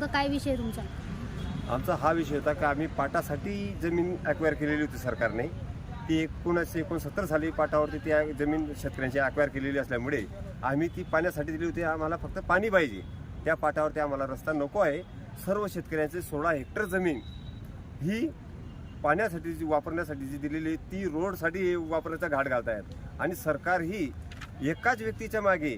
नेमकं काय विषय तुमचा? आमचा हा विषय होता की आम्ही पाटासाठी जमीन अक्वायर केलेली होती सरकारने. ती एकोणीसशे एकोणसत्तर साली पाटावरती ती जमीन शेतकऱ्यांची अक्वायर केलेली असल्यामुळे आम्ही ती पाण्यासाठी दिली होती. आम्हाला फक्त पाणी पाहिजे. त्या पाटावरती आम्हाला रस्ता नको आहे. सर्व शेतकऱ्यांचे सोळा हेक्टर जमीन ही पाण्यासाठी जी वापरण्यासाठी जी दिलेली आहे, ती रोडसाठी वापरण्याचा घाट घालत आहेत आणि सरकार ही एकाच व्यक्तीच्या मागे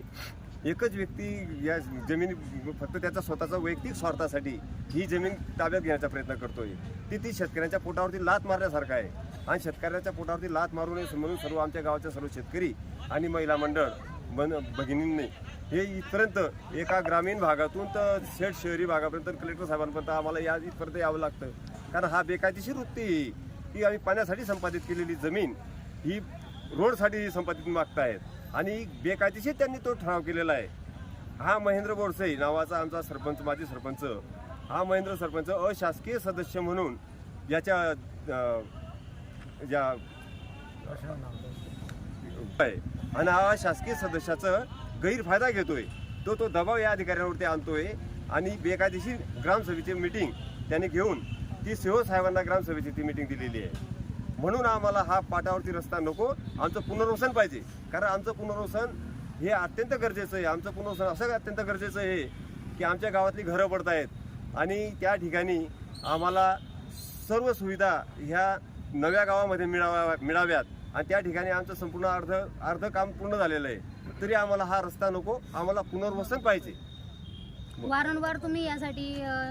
एकच व्यक्ती या जमीन फक्त त्याचा स्वतःचा वैयक्तिक स्वार्थासाठी ही जमीन ताब्यात घेण्याचा प्रयत्न करतोय. ती ती शेतकऱ्यांच्या पोटावरती लात मारण्यासारखा आहे. आणि शेतकऱ्याच्या पोटावरती लात मारू नये म्हणून सर्व आमच्या गावाच्या सर्व शेतकरी आणि महिला मंडळ बन भगिनींनी हे इथपर्यंत एका ग्रामीण भागातून तर शेठ शहरी भागापर्यंत कलेक्टर साहेबांपर्यंत आम्हाला या इथपर्यंत यावं लागतं. कारण हा बेकायदेशीर वृत्ती ही की आम्ही पाण्यासाठी संपादित केलेली जमीन ही रोडसाठी संपादित मागतायत. आणि बेकायदेशीर त्यांनी तो ठराव केलेला आहे. हा महेंद्र बोरसे नावाचा आमचा सरपंच माजी सरपंच. हा महेंद्र सरपंच अशासकीय सदस्य म्हणून याच्या ज्या आहे. आणि हा शासकीय सदस्याचं गैरफायदा घेतोय. तो तो दबाव या अधिकाऱ्यांवरती आणतोय आणि बेकायदेशीर ग्रामसभेची मीटिंग त्याने घेऊन ती सेहो साहेबांना ग्रामसभेची ती मीटिंग दिलेली आहे. म्हणून आम्हाला हा पाटावरती रस्ता नको आमचं पुनर्वसन पाहिजे. कारण आमचं पुनर्वसन हे अत्यंत गरजेचं आहे. आमचं पुनर्वसन असं अत्यंत गरजेचं आहे की आमच्या गावातली घरं पडत आहेत आणि त्या ठिकाणी आम्हाला सर्व सुविधा ह्या नव्या गावामध्ये मिळाव्या मिळाव्यात. आणि त्या ठिकाणी आमचं संपूर्ण अर्ध अर्ध काम पूर्ण झालेलं आहे. तरी आम्हाला हा रस्ता नको. आम्हाला पुनर्वसन पाहिजे. वारंवार तुम्ही यासाठी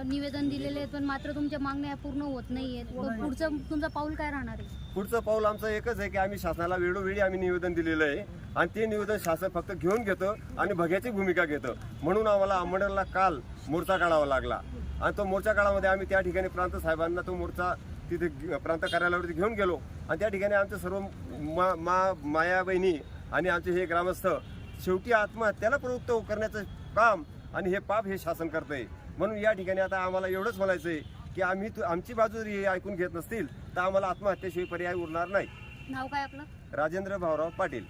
निवेदन दिलेले आहेत पण मात्र तुमच्या मागण्या पूर्ण होत नाहीयेत. तर पुढचं तुमचं पाऊल काय राहणार आहे? पुढचं पाऊल आमचं एकच आहे की आम्ही शासनाला वेळोवेळी आम्ही निवेदन दिलेलं आहे. आणि ते निवेदन शासन फक्त घेऊन घेतं आणि भग्याची भूमिका घेतं. म्हणून आम्हाला अंबडला काल मोर्चा काढावा लागला. आणि तो मोर्चा काळामध्ये आम्ही त्या ठिकाणी प्रांत साहेबांना तो मोर्चा तिथे प्रांत कार्यालयावरती घेऊन गेलो. आणि त्या ठिकाणी आमचे सर्व मा मा माया बहिणी आणि आमचे हे ग्रामस्थ शेवटी आत्महत्याला प्रवृत्त करण्याचं काम आणि हे पाप हे शासन करतंय. म्हणून या ठिकाणी आता आम्हाला एवढंच म्हणायचं आहे की आम्ही आमची बाजू जरी हे ऐकून घेत नसतील तर आम्हाला आत्महत्येशिवाय पर्याय उरणार नाही. नाव काय आपलं? राजेंद्र भाऊराव पाटील.